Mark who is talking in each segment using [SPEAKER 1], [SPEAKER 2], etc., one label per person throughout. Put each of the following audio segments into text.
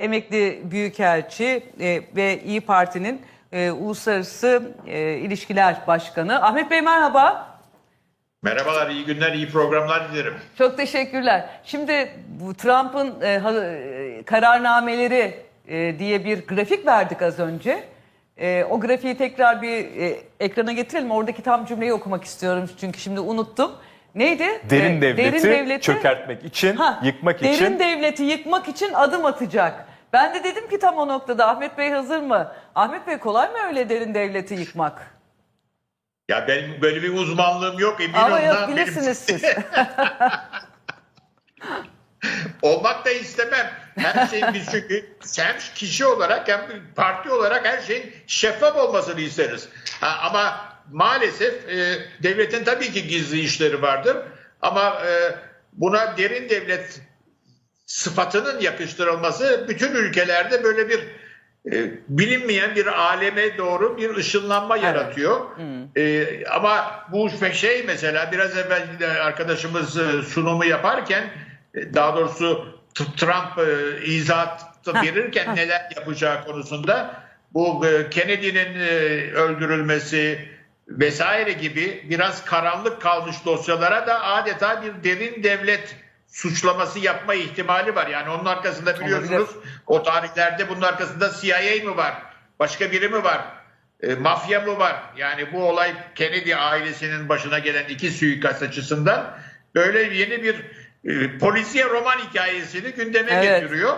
[SPEAKER 1] emekli büyükelçi e, ve İyi Parti'nin e, Uluslararası e, İlişkiler Başkanı. Ahmet Bey merhaba.
[SPEAKER 2] Merhabalar, iyi günler, iyi programlar dilerim.
[SPEAKER 1] Çok teşekkürler. Şimdi bu Trump'ın e, ha- e, kararnameleri e, diye bir grafik verdik az önce. E, o grafiği tekrar bir e, ekrana getirelim. Oradaki tam cümleyi okumak istiyorum çünkü şimdi unuttum. Neydi?
[SPEAKER 3] Derin
[SPEAKER 1] E,
[SPEAKER 3] devleti, çökertmek için,
[SPEAKER 1] Ha,
[SPEAKER 3] yıkmak
[SPEAKER 1] derin
[SPEAKER 3] için
[SPEAKER 1] devleti yıkmak için adım atacak. Ben de dedim ki tam o noktada Ahmet Bey hazır mı? Ahmet Bey kolay mı öyle derin devleti yıkmak?
[SPEAKER 2] Ya benim böyle bir uzmanlığım yok, emin
[SPEAKER 1] Ama yok
[SPEAKER 2] ondan.
[SPEAKER 1] bilirsiniz siz.
[SPEAKER 2] Olmak da istemem. Her şeyin biz çünkü hem kişi olarak hem parti olarak her şeyin şeffaf olmasını isteriz. Ha, ama maalesef e, devletin tabii ki gizli işleri vardır. Ama e, buna derin devlet sıfatının yakıştırılması bütün ülkelerde böyle bir e, bilinmeyen bir aleme doğru bir ışınlanma yaratıyor. E, ama bu şey mesela biraz evvel arkadaşımız e, sunumu yaparken e, daha doğrusu Trump e, izahat verirken neler yapacağı konusunda bu e, Kennedy'nin öldürülmesi vesaire gibi biraz karanlık kalmış dosyalara da adeta bir derin devlet suçlaması yapma ihtimali var. Yani onun arkasında biliyorsunuz o tarihlerde bunun arkasında CIA mı var? Başka biri mi var? E, mafya mı var? Yani bu olay Kennedy ailesinin başına gelen iki suikast açısından böyle yeni bir e, polisiye roman hikayesini gündeme
[SPEAKER 1] Evet.
[SPEAKER 2] getiriyor.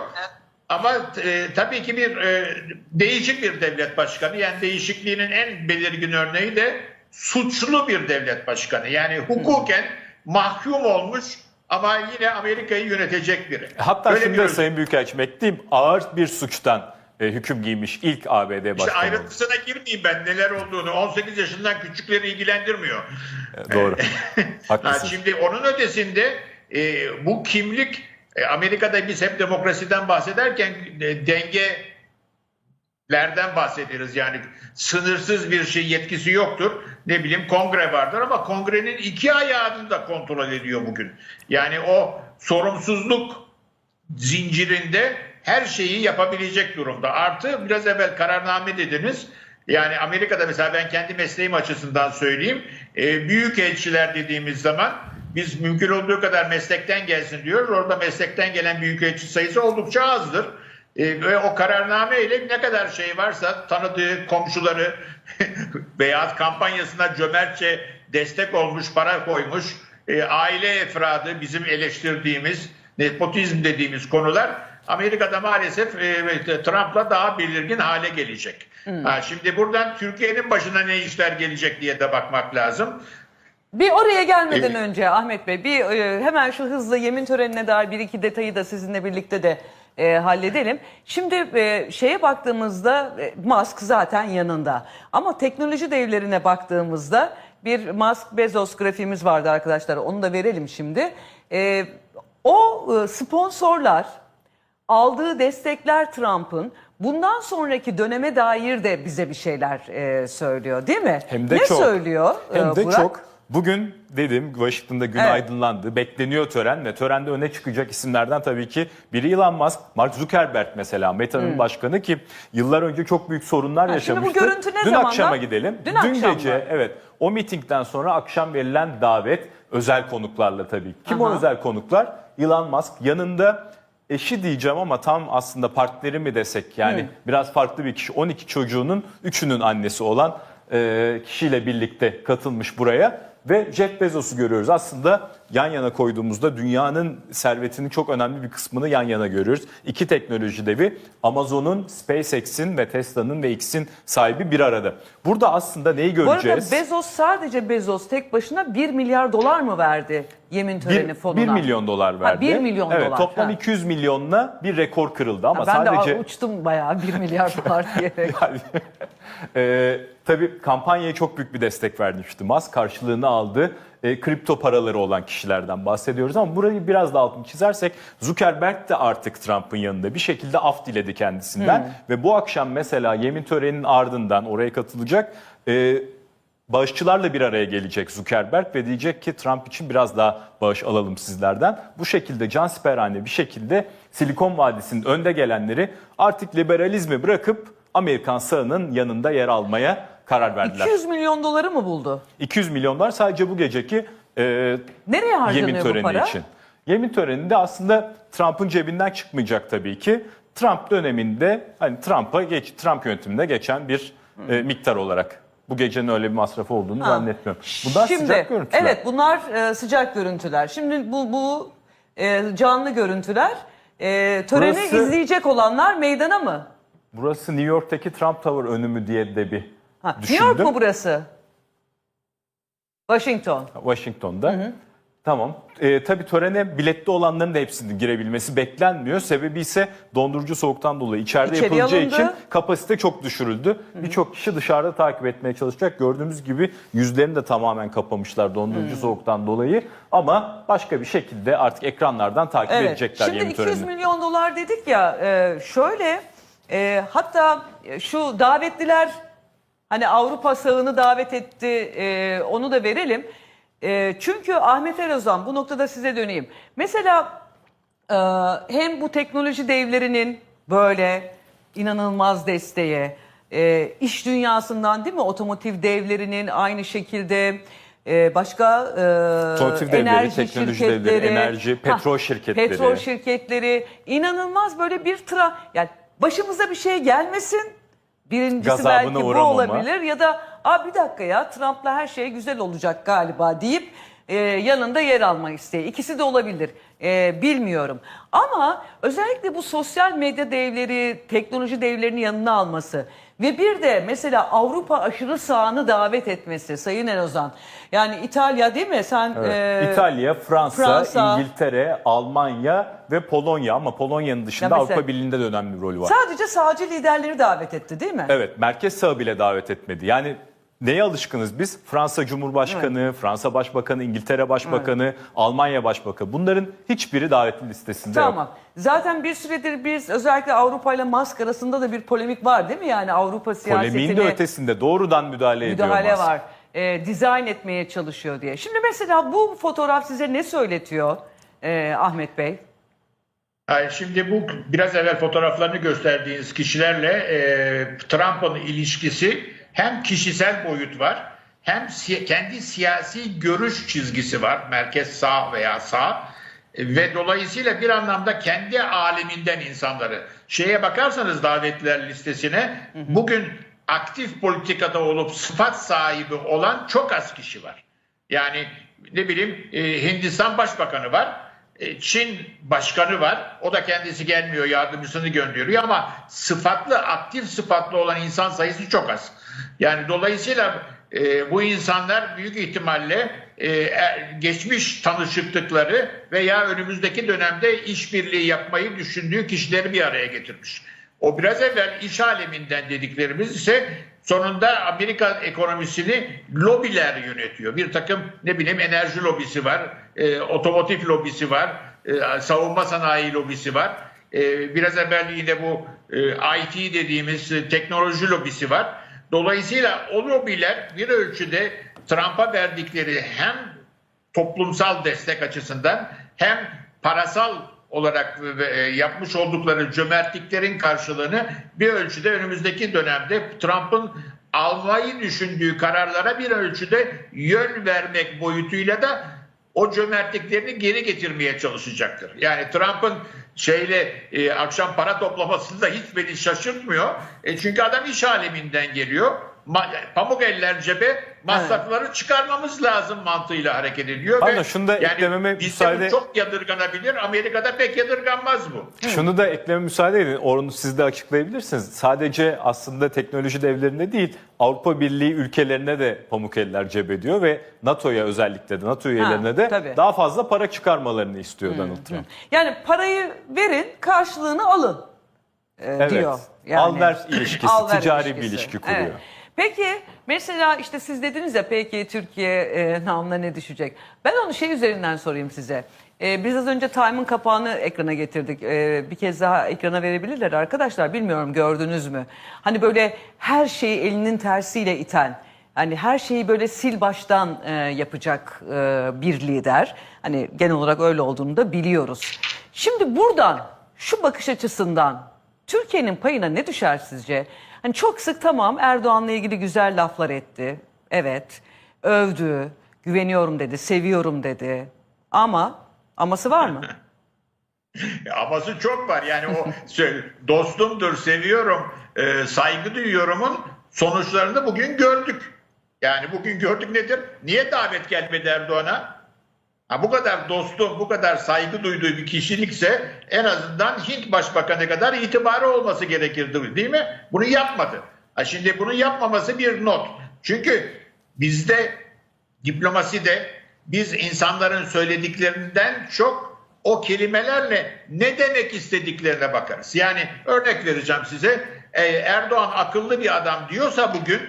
[SPEAKER 2] Ama e, tabii ki bir e, değişik bir devlet başkanı. Yani değişikliğinin en belirgin örneği de suçlu bir devlet başkanı. Yani hukuken mahkum olmuş ama yine Amerika'yı yönetecek biri.
[SPEAKER 3] hatta
[SPEAKER 2] Böyle
[SPEAKER 3] şunu
[SPEAKER 2] bir
[SPEAKER 3] Sayın Büyükelçim ekleyeyim ağır bir suçtan e, hüküm giymiş ilk ABD
[SPEAKER 2] İşte
[SPEAKER 3] başkanı.
[SPEAKER 2] ayrıntısına girmeyeyim ben neler olduğunu. 18 yaşından küçükleri ilgilendirmiyor.
[SPEAKER 3] E, Doğru.
[SPEAKER 2] Ha,
[SPEAKER 3] Haklısınız.
[SPEAKER 2] şimdi onun ötesinde e, bu kimlik e, Amerika'da biz hep demokrasiden bahsederken e, dengelerden bahsederiz. Yani sınırsız bir şey yetkisi yoktur. Ne bileyim kongre vardır ama kongrenin iki ayağını da kontrol ediyor bugün. Yani o sorumsuzluk zincirinde her şeyi yapabilecek durumda. Artı biraz evvel kararname dediniz. Yani Amerika'da mesela ben kendi mesleğim açısından söyleyeyim. E, büyük elçiler dediğimiz zaman biz mümkün olduğu kadar meslekten gelsin diyoruz. Orada meslekten gelen büyük elçi sayısı oldukça azdır. E, ve o kararname ile ne kadar şey varsa tanıdığı komşuları veya kampanyasına cömertçe destek olmuş, para koymuş, e, aile efradı bizim eleştirdiğimiz nepotizm dediğimiz konular Amerika'da maalesef e, Trump'la daha belirgin hale gelecek. Ha, şimdi buradan Türkiye'nin başına ne işler gelecek diye de bakmak lazım.
[SPEAKER 1] Bir oraya gelmeden
[SPEAKER 2] Evet.
[SPEAKER 1] önce Ahmet Bey bir e, hemen şu hızlı yemin törenine dair bir iki detayı da sizinle birlikte de e, halledelim. Şimdi e, şeye baktığımızda e, Musk zaten yanında ama teknoloji devlerine baktığımızda bir Musk Bezos grafiğimiz vardı arkadaşlar onu da verelim şimdi. E, o e, sponsorlar aldığı destekler Trump'ın bundan sonraki döneme dair de bize bir şeyler e, söylüyor değil mi?
[SPEAKER 3] Hem de
[SPEAKER 1] ne
[SPEAKER 3] çok.
[SPEAKER 1] söylüyor
[SPEAKER 3] Hem
[SPEAKER 1] e,
[SPEAKER 3] de
[SPEAKER 1] Burak?
[SPEAKER 3] çok. Bugün dedim Washington'da gün
[SPEAKER 1] Evet.
[SPEAKER 3] aydınlandı. Bekleniyor tören ve törende öne çıkacak isimlerden tabii ki biri Elon Musk, Mark Zuckerberg mesela Meta'nın başkanı ki yıllar önce çok büyük sorunlar
[SPEAKER 1] Hmm. Ha, şimdi bu
[SPEAKER 3] yaşamıştı.
[SPEAKER 1] görüntü ne
[SPEAKER 3] Dün
[SPEAKER 1] zamandan?
[SPEAKER 3] akşama gidelim.
[SPEAKER 1] Dün akşam
[SPEAKER 3] gece
[SPEAKER 1] mı?
[SPEAKER 3] evet o mitingden sonra akşam verilen davet özel konuklarla tabii. Kim
[SPEAKER 1] Aha.
[SPEAKER 3] o özel konuklar? Elon Musk yanında eşi diyeceğim ama tam aslında partneri mi desek yani
[SPEAKER 1] Hmm.
[SPEAKER 3] biraz farklı bir kişi 12 çocuğunun 3'ünün annesi olan e, kişiyle birlikte katılmış buraya ve Jeff Bezos'u görüyoruz. Aslında yan yana koyduğumuzda dünyanın servetinin çok önemli bir kısmını yan yana görüyoruz. İki teknoloji devi Amazon'un, SpaceX'in ve Tesla'nın ve X'in sahibi bir arada. Burada aslında neyi
[SPEAKER 1] Bu arada
[SPEAKER 3] göreceğiz?
[SPEAKER 1] Bezos sadece Bezos tek başına 1 milyar dolar mı verdi yemin töreni
[SPEAKER 3] bir,
[SPEAKER 1] fonuna?
[SPEAKER 3] 1 milyon dolar verdi.
[SPEAKER 1] 1 milyon
[SPEAKER 3] evet,
[SPEAKER 1] dolar,
[SPEAKER 3] Toplam
[SPEAKER 1] ha.
[SPEAKER 3] 200 milyonla bir rekor kırıldı ama
[SPEAKER 1] Ha, ben
[SPEAKER 3] sadece
[SPEAKER 1] de uçtum bayağı 1 milyar dolar diyerek.
[SPEAKER 3] Yani, e, tabii kampanyaya çok büyük bir destek vermişti Musk. Karşılığını aldı. E, kripto paraları olan kişilerden bahsediyoruz ama burayı biraz da altını çizersek Zuckerberg de artık Trump'ın yanında bir şekilde af diledi kendisinden ve bu akşam mesela yemin töreninin ardından oraya katılacak e, bağışçılarla bir araya gelecek Zuckerberg ve diyecek ki Trump için biraz daha bağış alalım sizlerden. Bu şekilde cansiperhane bir şekilde Silikon Vadisi'nin önde gelenleri artık liberalizmi bırakıp Amerikan sağının yanında yer almaya karar verdiler.
[SPEAKER 1] 200 milyon doları mı buldu?
[SPEAKER 3] 200 milyon dolar sadece bu geceki e,
[SPEAKER 1] Nereye harcanıyor
[SPEAKER 3] yemin
[SPEAKER 1] bu
[SPEAKER 3] töreni
[SPEAKER 1] para?
[SPEAKER 3] için. Yemin töreninde aslında Trump'ın cebinden çıkmayacak tabii ki. Trump döneminde hani Trump'a geç Trump yönetiminde geçen bir e, miktar olarak. Bu gecenin öyle bir masrafı olduğunu
[SPEAKER 1] Ha.
[SPEAKER 3] zannetmiyorum. Bunlar
[SPEAKER 1] Şimdi,
[SPEAKER 3] sıcak görüntüler.
[SPEAKER 1] Evet bunlar e, sıcak görüntüler. Şimdi bu bu e, canlı görüntüler. E, töreni
[SPEAKER 3] Burası-
[SPEAKER 1] izleyecek olanlar meydana mı?
[SPEAKER 3] Burası New York'taki Trump Tower önü mü diye de bir
[SPEAKER 1] Ha, New. York mu burası? Washington.
[SPEAKER 3] Washington'da. Tamam. Ee, tabii törene biletli olanların da hepsinin girebilmesi beklenmiyor. Sebebi ise dondurucu soğuktan dolayı içeride
[SPEAKER 1] İçeriye
[SPEAKER 3] yapılacağı
[SPEAKER 1] alındı.
[SPEAKER 3] için kapasite çok düşürüldü. Birçok kişi dışarıda takip etmeye çalışacak. Gördüğümüz gibi yüzlerini de tamamen kapamışlar dondurucu soğuktan dolayı. Ama başka bir şekilde artık ekranlardan takip
[SPEAKER 1] Evet.
[SPEAKER 3] edecekler
[SPEAKER 1] Şimdi
[SPEAKER 3] yemin
[SPEAKER 1] 200
[SPEAKER 3] törenini.
[SPEAKER 1] milyon dolar dedik ya e, şöyle e, hatta şu davetliler hani Avrupa sağını davet etti e, onu da verelim. E, çünkü Ahmet Erozan bu noktada size döneyim. Mesela e, hem bu teknoloji devlerinin böyle inanılmaz desteği, e, iş dünyasından değil mi otomotiv devlerinin aynı şekilde e, başka e,
[SPEAKER 3] Otomotiv devleri,
[SPEAKER 1] enerji
[SPEAKER 3] teknoloji
[SPEAKER 1] şirketleri,
[SPEAKER 3] devleri, enerji, petrol şirketleri.
[SPEAKER 1] petrol şirketleri inanılmaz böyle bir tra yani başımıza bir şey gelmesin. Birincisi
[SPEAKER 3] Gazabına
[SPEAKER 1] belki bu
[SPEAKER 3] uğramama.
[SPEAKER 1] olabilir ya da Aa, bir dakika ya Trump'la her şey güzel olacak galiba deyip e, yanında yer alma isteği. İkisi de olabilir. E, bilmiyorum. Ama özellikle bu sosyal medya devleri, teknoloji devlerini yanına alması ve bir de mesela Avrupa aşırı sağını davet etmesi Sayın Erozan. Yani İtalya değil mi? Sen
[SPEAKER 3] Evet.
[SPEAKER 1] e,
[SPEAKER 3] İtalya, Fransa,
[SPEAKER 1] Fransa.
[SPEAKER 3] İngiltere, Almanya ve Polonya ama Polonya'nın dışında
[SPEAKER 1] Ya mesela-
[SPEAKER 3] Avrupa Birliği'nde de önemli bir rolü var.
[SPEAKER 1] sadece sağcı liderleri davet etti değil mi?
[SPEAKER 3] Evet, merkez sağ bile davet etmedi. Yani neye alışkınız biz? Fransa Cumhurbaşkanı, Fransa Başbakanı, İngiltere Başbakanı, Almanya Başbakanı. Bunların hiçbiri davetli listesinde yok.
[SPEAKER 1] Tamam. Zaten bir süredir biz özellikle Avrupa ile Musk arasında da bir polemik var değil mi? Yani Avrupa siyasetine
[SPEAKER 3] Polemiğin de ötesinde doğrudan müdahale,
[SPEAKER 1] müdahale
[SPEAKER 3] ediyor Musk.
[SPEAKER 1] var. E, dizayn etmeye çalışıyor diye. Şimdi mesela bu fotoğraf size ne söyletiyor e, Ahmet Bey?
[SPEAKER 2] Ay, Şimdi bu biraz evvel fotoğraflarını gösterdiğiniz kişilerle e, Trump'ın ilişkisi hem kişisel boyut var hem si- kendi siyasi görüş çizgisi var. Merkez sağ veya sağ E, ve dolayısıyla bir anlamda kendi aleminden insanları şeye bakarsanız davetliler listesine bugün aktif politikada olup sıfat sahibi olan çok az kişi var. Yani ne bileyim e, Hindistan Başbakanı var. E, Çin Başkanı var. O da kendisi gelmiyor, yardımcısını gönderiyor ama sıfatlı, aktif sıfatlı olan insan sayısı çok az. Yani dolayısıyla e, bu insanlar büyük ihtimalle e, e, geçmiş tanışıklıkları veya önümüzdeki dönemde işbirliği yapmayı düşündüğü kişileri bir araya getirmiş. O biraz evvel iş aleminden dediklerimiz ise sonunda Amerika ekonomisini lobiler yönetiyor. Bir takım ne bileyim enerji lobisi var, e, otomotiv lobisi var, e, savunma sanayi lobisi var. E, biraz evvel yine bu e, IT dediğimiz e, teknoloji lobisi var. Dolayısıyla o lobiler bir ölçüde Trump'a verdikleri hem toplumsal destek açısından hem parasal olarak e, yapmış oldukları cömertliklerin karşılığını bir ölçüde önümüzdeki dönemde Trump'ın almayı düşündüğü kararlara bir ölçüde yön vermek boyutuyla da o cömertliklerini geri getirmeye çalışacaktır. Yani Trump'ın şeyle e, akşam para toplamasında hiç beni şaşırtmıyor. E, çünkü adam iş aleminden geliyor. Pamuk eller cebe masrafları çıkarmamız lazım mantığıyla hareket ediyor.
[SPEAKER 3] Pardon,
[SPEAKER 2] Ve
[SPEAKER 3] şunu da eklememe
[SPEAKER 2] bizde bu
[SPEAKER 3] müsaade-
[SPEAKER 2] çok yadırganabilir. Amerika'da pek yadırganmaz bu.
[SPEAKER 3] Şunu da ekleme müsaade edin. Onu siz de açıklayabilirsiniz. Sadece aslında teknoloji devlerinde değil Avrupa Birliği ülkelerine de pamuk eller cebediyor ve NATO'ya özellikle de NATO üyelerine de
[SPEAKER 1] tabii.
[SPEAKER 3] daha fazla para çıkarmalarını istiyor Donald Trump.
[SPEAKER 1] Yani parayı verin karşılığını alın e,
[SPEAKER 3] Evet.
[SPEAKER 1] diyor. Yani,
[SPEAKER 3] Al-ver ilişkisi,
[SPEAKER 1] Al-ver
[SPEAKER 3] ticari bir
[SPEAKER 1] ilişkisi.
[SPEAKER 3] ilişki kuruyor.
[SPEAKER 1] Evet. Peki mesela işte siz dediniz ya peki Türkiye e, namına ne düşecek? Ben onu şey üzerinden sorayım size. E, biz az önce Time'ın kapağını ekrana getirdik. E, bir kez daha ekrana verebilirler arkadaşlar. Bilmiyorum gördünüz mü? Hani böyle her şeyi elinin tersiyle iten Hani her şeyi böyle sil baştan e, yapacak e, bir lider. Hani genel olarak öyle olduğunu da biliyoruz. Şimdi buradan şu bakış açısından Türkiye'nin payına ne düşer sizce? Hani çok sık tamam Erdoğan'la ilgili güzel laflar etti. Evet. Övdü, güveniyorum dedi, seviyorum dedi. Ama aması var mı?
[SPEAKER 2] Aması çok var. Yani o dostumdur, seviyorum, e, saygı duyuyorumun sonuçlarını bugün gördük. Yani bugün gördük nedir? Niye davet gelmedi Erdoğan'a? Ha, bu kadar dostum, bu kadar saygı duyduğu bir kişilikse en azından Hint Başbakanı kadar itibarı olması gerekirdi değil mi? Bunu yapmadı. Ha, şimdi bunu yapmaması bir not. Çünkü bizde diplomaside biz insanların söylediklerinden çok o kelimelerle ne demek istediklerine bakarız. Yani örnek vereceğim size. Erdoğan akıllı bir adam diyorsa bugün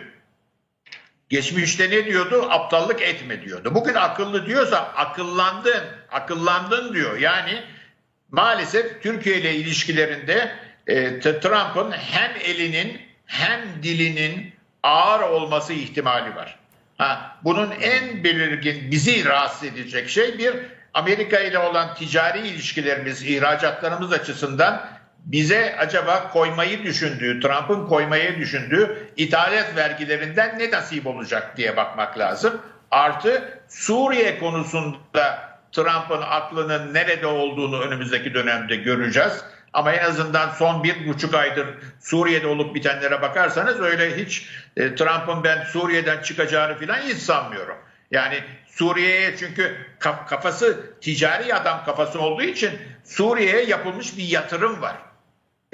[SPEAKER 2] Geçmişte ne diyordu? Aptallık etme diyordu. Bugün akıllı diyorsa akıllandın, akıllandın diyor. Yani maalesef Türkiye ile ilişkilerinde e, Trump'ın hem elinin hem dilinin ağır olması ihtimali var. Ha, bunun en belirgin bizi rahatsız edecek şey bir Amerika ile olan ticari ilişkilerimiz, ihracatlarımız açısından bize acaba koymayı düşündüğü, Trump'ın koymayı düşündüğü ithalat vergilerinden ne nasip olacak diye bakmak lazım. Artı Suriye konusunda Trump'ın aklının nerede olduğunu önümüzdeki dönemde göreceğiz. Ama en azından son bir buçuk aydır Suriye'de olup bitenlere bakarsanız öyle hiç e, Trump'ın ben Suriye'den çıkacağını falan hiç sanmıyorum. Yani Suriye'ye çünkü kaf- kafası ticari adam kafası olduğu için Suriye'ye yapılmış bir yatırım var.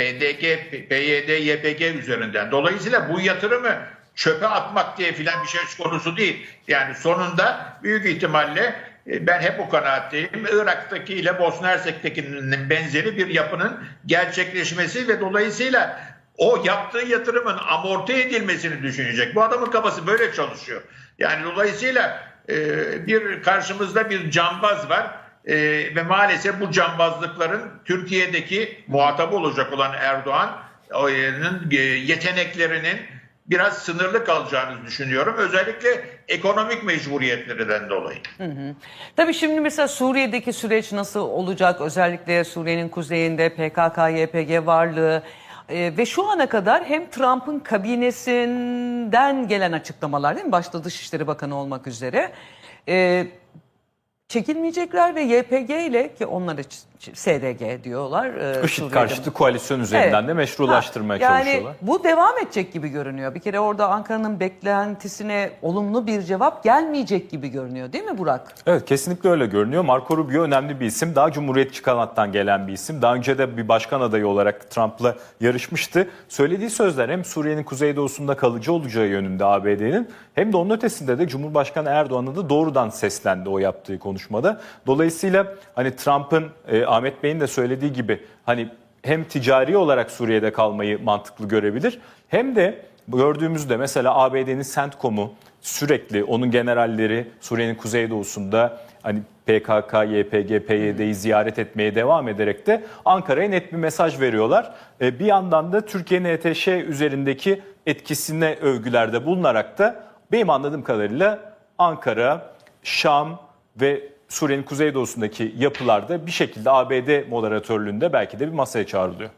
[SPEAKER 2] PDG, PYD, YPG üzerinden. Dolayısıyla bu yatırımı çöpe atmak diye filan bir şey konusu değil. Yani sonunda büyük ihtimalle e, ben hep o kanaatteyim. Irak'taki ile Bosna Hersek'tekinin benzeri bir yapının gerçekleşmesi ve dolayısıyla o yaptığı yatırımın amorti edilmesini düşünecek. Bu adamın kafası böyle çalışıyor. Yani dolayısıyla e, bir karşımızda bir cambaz var. E, ve maalesef bu cambazlıkların Türkiye'deki muhatabı olacak olan Erdoğan'ın e, yeteneklerinin biraz sınırlı kalacağını düşünüyorum. Özellikle ekonomik mecburiyetlerinden dolayı.
[SPEAKER 1] Tabii şimdi mesela Suriye'deki süreç nasıl olacak? Özellikle Suriye'nin kuzeyinde PKK, YPG varlığı e, ve şu ana kadar hem Trump'ın kabinesinden gelen açıklamalar değil mi? Başta Dışişleri Bakanı olmak üzere. E, çekilmeyecekler ve YPG ile ki onlara ç- SDG diyorlar. e,
[SPEAKER 3] IŞİD karşıtı koalisyon üzerinden
[SPEAKER 1] Evet.
[SPEAKER 3] de meşrulaştırmaya
[SPEAKER 1] Ha, yani
[SPEAKER 3] çalışıyorlar.
[SPEAKER 1] bu devam edecek gibi görünüyor. Bir kere orada Ankara'nın beklentisine olumlu bir cevap gelmeyecek gibi görünüyor değil mi Burak?
[SPEAKER 3] Evet kesinlikle öyle görünüyor. Marco Rubio önemli bir isim. Daha Cumhuriyetçi kanattan gelen bir isim. Daha önce de bir başkan adayı olarak Trump'la yarışmıştı. Söylediği sözler hem Suriye'nin kuzeydoğusunda kalıcı olacağı yönünde ABD'nin hem de onun ötesinde de Cumhurbaşkanı Erdoğan'a da doğrudan seslendi o yaptığı konuşmada. Dolayısıyla hani Trump'ın e, Ahmet Bey'in de söylediği gibi hani hem ticari olarak Suriye'de kalmayı mantıklı görebilir hem de gördüğümüzde mesela ABD'nin CENTCOM'u sürekli onun generalleri Suriye'nin kuzeydoğusunda hani PKK, YPG, PYD'yi ziyaret etmeye devam ederek de Ankara'ya net bir mesaj veriyorlar. E, Bir yandan da Türkiye'nin ETŞ üzerindeki etkisine övgülerde bulunarak da benim anladığım kadarıyla Ankara, Şam ve Suriye'nin kuzeydoğusundaki yapılarda bir şekilde ABD moderatörlüğünde belki de bir masaya çağrılıyor.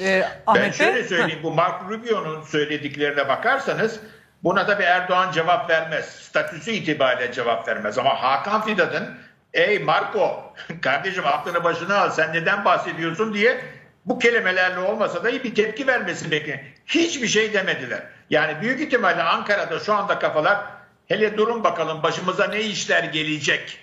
[SPEAKER 1] Ee,
[SPEAKER 2] Ben
[SPEAKER 1] Ahmet
[SPEAKER 2] şöyle
[SPEAKER 1] Bey?
[SPEAKER 2] söyleyeyim bu Mark Rubio'nun söylediklerine bakarsanız buna tabii Erdoğan cevap vermez. Statüsü itibariyle cevap vermez. Ama Hakan Fidan'ın ey Marco kardeşim aklını başına al sen neden bahsediyorsun diye bu kelimelerle olmasa da bir tepki vermesi bekliyor. Hiçbir şey demediler. Yani büyük ihtimalle Ankara'da şu anda kafalar hele durun bakalım başımıza ne işler gelecek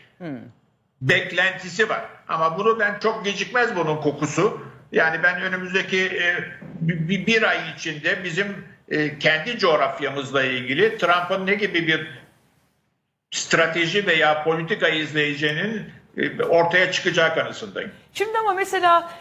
[SPEAKER 2] beklentisi var. Ama bunu ben çok gecikmez bunun kokusu. Yani ben önümüzdeki e, bir, bir ay içinde bizim e, kendi coğrafyamızla ilgili Trump'ın ne gibi bir strateji veya politika izleyeceğinin e, ortaya çıkacağı kanısındayım.
[SPEAKER 1] Şimdi ama mesela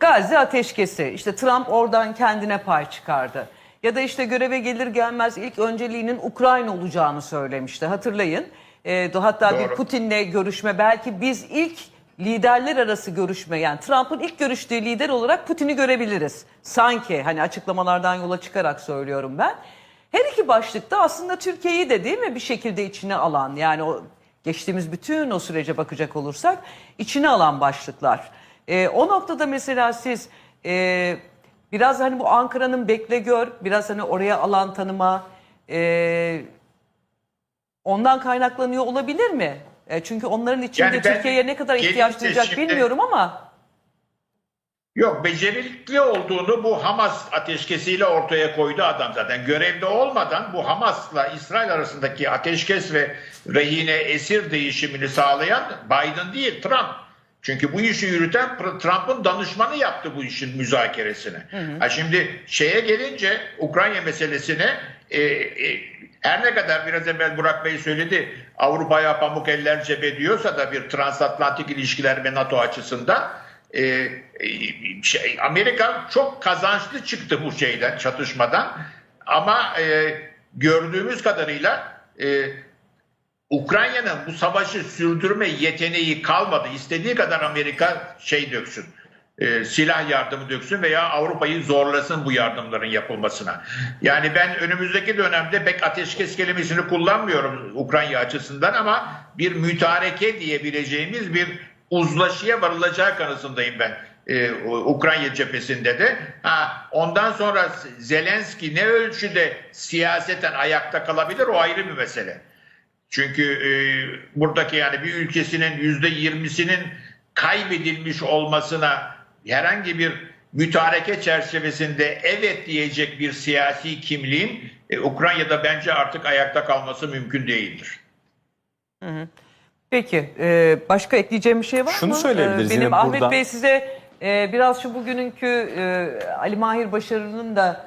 [SPEAKER 1] Gazze ateşkesi işte Trump oradan kendine pay çıkardı. Ya da işte göreve gelir gelmez ilk önceliğinin Ukrayna olacağını söylemişti hatırlayın. E, hatta bir
[SPEAKER 2] Doğru.
[SPEAKER 1] Putin'le görüşme belki biz ilk liderler arası görüşme yani Trump'ın ilk görüştüğü lider olarak Putin'i görebiliriz. Sanki hani açıklamalardan yola çıkarak söylüyorum ben. Her iki başlıkta aslında Türkiye'yi de değil mi bir şekilde içine alan yani o geçtiğimiz bütün o sürece bakacak olursak içine alan başlıklar. Ee, o noktada mesela siz e, biraz hani bu Ankara'nın bekle gör, biraz hani oraya alan tanıma e, ondan kaynaklanıyor olabilir mi? E, çünkü onların içinde
[SPEAKER 2] Yani
[SPEAKER 1] Türkiye'ye ne kadar ihtiyaç duyacak
[SPEAKER 2] şimdi-
[SPEAKER 1] bilmiyorum ama
[SPEAKER 2] Yok becerikli olduğunu bu Hamas ateşkesiyle ortaya koydu adam zaten. Görevde olmadan bu Hamas'la İsrail arasındaki ateşkes ve rehine esir değişimini sağlayan Biden değil Trump. Çünkü bu işi yürüten Trump'ın danışmanı yaptı bu işin müzakeresini. Ha şimdi şeye gelince Ukrayna meselesine e, e, her ne kadar biraz evvel Burak Bey söyledi Avrupa'ya pamuk eller cebe diyorsa da bir transatlantik ilişkiler ve NATO açısından e, e, şey, Amerika çok kazançlı çıktı bu şeyden çatışmadan ama e, gördüğümüz kadarıyla e, Ukrayna'nın bu savaşı sürdürme yeteneği kalmadı. İstediği kadar Amerika şey döksün. e, silah yardımı döksün veya Avrupa'yı zorlasın bu yardımların yapılmasına. Yani ben önümüzdeki dönemde pek ateşkes kelimesini kullanmıyorum Ukrayna açısından ama bir mütareke diyebileceğimiz bir uzlaşıya varılacağı kanısındayım ben. e, Ukrayna cephesinde de. Ha, ondan sonra Zelenski ne ölçüde siyaseten ayakta kalabilir o ayrı bir mesele. Çünkü e, buradaki yani bir ülkesinin yüzde yirmisinin kaybedilmiş olmasına herhangi bir mütareke çerçevesinde evet diyecek bir siyasi kimliğin e, Ukrayna'da bence artık ayakta kalması mümkün değildir.
[SPEAKER 1] Peki, e, başka ekleyeceğim bir şey var
[SPEAKER 3] Şunu
[SPEAKER 1] mı?
[SPEAKER 3] söyleyebiliriz
[SPEAKER 1] E, Benim
[SPEAKER 3] yine
[SPEAKER 1] Ahmet
[SPEAKER 3] buradan.
[SPEAKER 1] Bey size e, biraz şu bugününkü e, Ali Mahir Başarı'nın da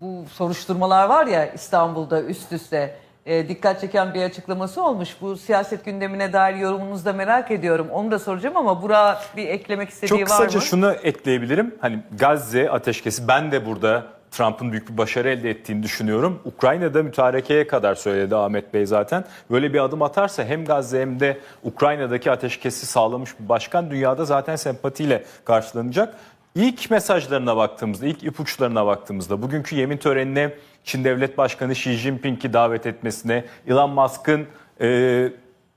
[SPEAKER 1] bu soruşturmalar var ya İstanbul'da üst üste e, dikkat çeken bir açıklaması olmuş. Bu siyaset gündemine dair yorumunuzu da merak ediyorum. Onu da soracağım ama Burak bir eklemek istediği
[SPEAKER 3] Çok
[SPEAKER 1] var
[SPEAKER 3] kısaca
[SPEAKER 1] mı?
[SPEAKER 3] şunu ekleyebilirim. Hani Gazze ateşkesi ben de burada Trump'ın büyük bir başarı elde ettiğini düşünüyorum. Ukrayna'da mütarekeye kadar söyledi Ahmet Bey zaten. Böyle bir adım atarsa hem Gazze hem de Ukrayna'daki ateşkesi sağlamış bir başkan dünyada zaten sempatiyle karşılanacak. İlk mesajlarına baktığımızda, ilk ipuçlarına baktığımızda, bugünkü yemin törenine Çin Devlet Başkanı Xi Jinping'i davet etmesine, Elon Musk'ın e,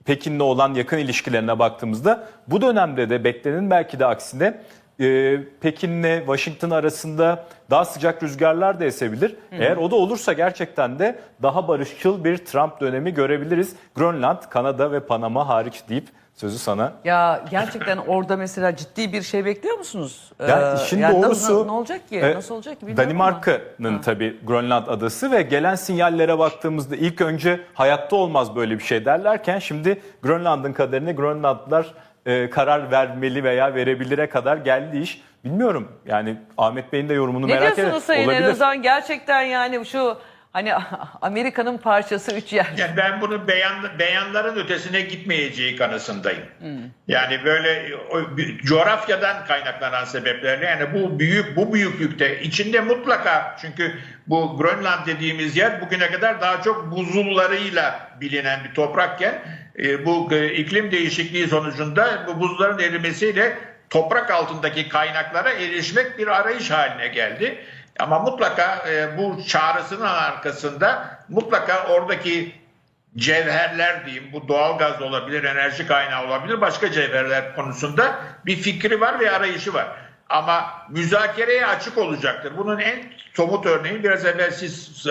[SPEAKER 3] Pekin'le olan yakın ilişkilerine baktığımızda bu dönemde de beklenenin belki de aksine e, Pekin'le Washington arasında daha sıcak rüzgarlar da esebilir. Eğer o da olursa gerçekten de daha barışçıl bir Trump dönemi görebiliriz. Grönland, Kanada ve Panama hariç deyip sözü sana.
[SPEAKER 1] Ya gerçekten orada mesela ciddi bir şey bekliyor musunuz?
[SPEAKER 3] Ya
[SPEAKER 1] Ee,
[SPEAKER 3] işin
[SPEAKER 1] yani
[SPEAKER 3] doğrusu
[SPEAKER 1] ne, ne olacak ki?
[SPEAKER 3] e,
[SPEAKER 1] Nasıl olacak ki?
[SPEAKER 3] Danimarka'nın tabii Grönland adası ve gelen sinyallere baktığımızda ilk önce hayatta olmaz böyle bir şey derlerken şimdi Grönland'ın kaderini Grönlandlılar e, karar vermeli veya verebilire kadar geldi iş. Bilmiyorum yani Ahmet Bey'in de yorumunu
[SPEAKER 1] Ne
[SPEAKER 3] merak ediyorum.
[SPEAKER 1] diyorsunuz Sayın
[SPEAKER 3] Olabilir.
[SPEAKER 1] En Özan? Gerçekten yani şu hani Amerika'nın parçası üç yer.
[SPEAKER 2] Yani ben bunun beyan, beyanların ötesine gitmeyeceği kanısındayım. Yani böyle o, bir- coğrafyadan kaynaklanan sebeplerle yani bu büyük bu büyüklükte içinde mutlaka çünkü bu Grönland dediğimiz yer bugüne kadar daha çok buzullarıyla bilinen bir toprakken e, bu e, iklim değişikliği sonucunda bu buzların erimesiyle toprak altındaki kaynaklara erişmek bir arayış haline geldi. Ama mutlaka e, bu çağrısının arkasında mutlaka oradaki cevherler diyeyim bu doğalgaz olabilir, enerji kaynağı olabilir, başka cevherler konusunda bir fikri var ve arayışı var. Ama müzakereye açık olacaktır. Bunun en somut örneği biraz evvel siz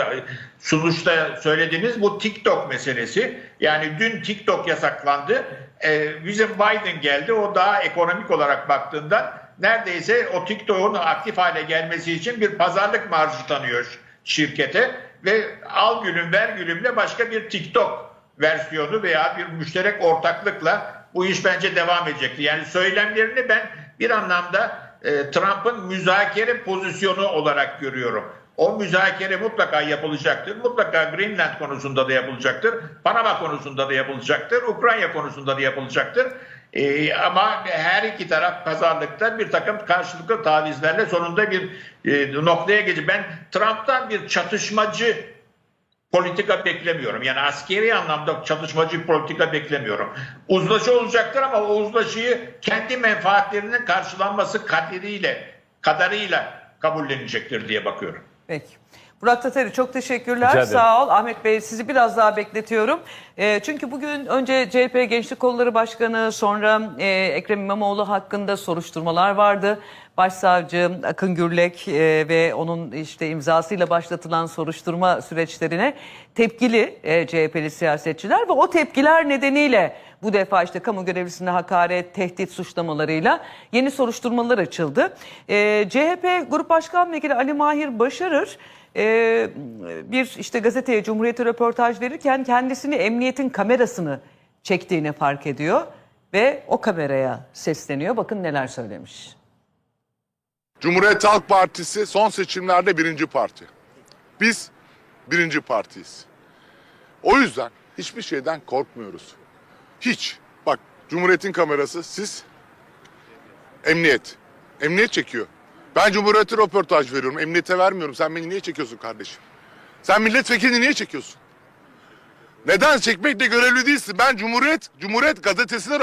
[SPEAKER 2] sunuşta söylediğiniz bu TikTok meselesi. Yani dün TikTok yasaklandı. Ee, bizim Biden geldi. O daha ekonomik olarak baktığında neredeyse o TikTok'un aktif hale gelmesi için bir pazarlık marjı tanıyor şirkete ve al gülüm ver gülümle başka bir TikTok versiyonu veya bir müşterek ortaklıkla bu iş bence devam edecekti. Yani söylemlerini ben bir anlamda e, Trump'ın müzakere pozisyonu olarak görüyorum. O müzakere mutlaka yapılacaktır. Mutlaka Greenland konusunda da yapılacaktır. Panama konusunda da yapılacaktır. Ukrayna konusunda da yapılacaktır. Ee, ama her iki taraf pazarlıkta bir takım karşılıklı tavizlerle sonunda bir e, noktaya gelecek. Ben Trump'tan bir çatışmacı politika beklemiyorum. Yani askeri anlamda çatışmacı bir politika beklemiyorum. Uzlaşı olacaktır ama o uzlaşıyı kendi menfaatlerinin karşılanması kaderiyle, kadarıyla kabullenecektir diye bakıyorum.
[SPEAKER 1] Peki. Burak Tatari çok teşekkürler. Sağ ol. Ahmet Bey sizi biraz daha bekletiyorum. E, çünkü bugün önce CHP Gençlik Kolları Başkanı sonra e, Ekrem İmamoğlu hakkında soruşturmalar vardı. Başsavcı Akın Gürlek e, ve onun işte imzasıyla başlatılan soruşturma süreçlerine tepkili e, CHP'li siyasetçiler ve o tepkiler nedeniyle bu defa işte kamu görevlisine hakaret, tehdit suçlamalarıyla yeni soruşturmalar açıldı. E, CHP Grup Başkan Vekili Ali Mahir Başarır e, bir işte gazeteye Cumhuriyet'e röportaj verirken kendisini emniyetin kamerasını çektiğini fark ediyor ve o kameraya sesleniyor. Bakın neler söylemiş.
[SPEAKER 4] Cumhuriyet Halk Partisi son seçimlerde birinci parti. Biz birinci partiyiz. O yüzden hiçbir şeyden korkmuyoruz. Hiç. Bak Cumhuriyet'in kamerası siz emniyet. Emniyet çekiyor. Ben Cumhuriyet'e röportaj veriyorum. Emniyete vermiyorum. Sen beni niye çekiyorsun kardeşim? Sen milletvekilini niye çekiyorsun? Neden çekmekle görevli değilsin? Ben Cumhuriyet, Cumhuriyet gazetesine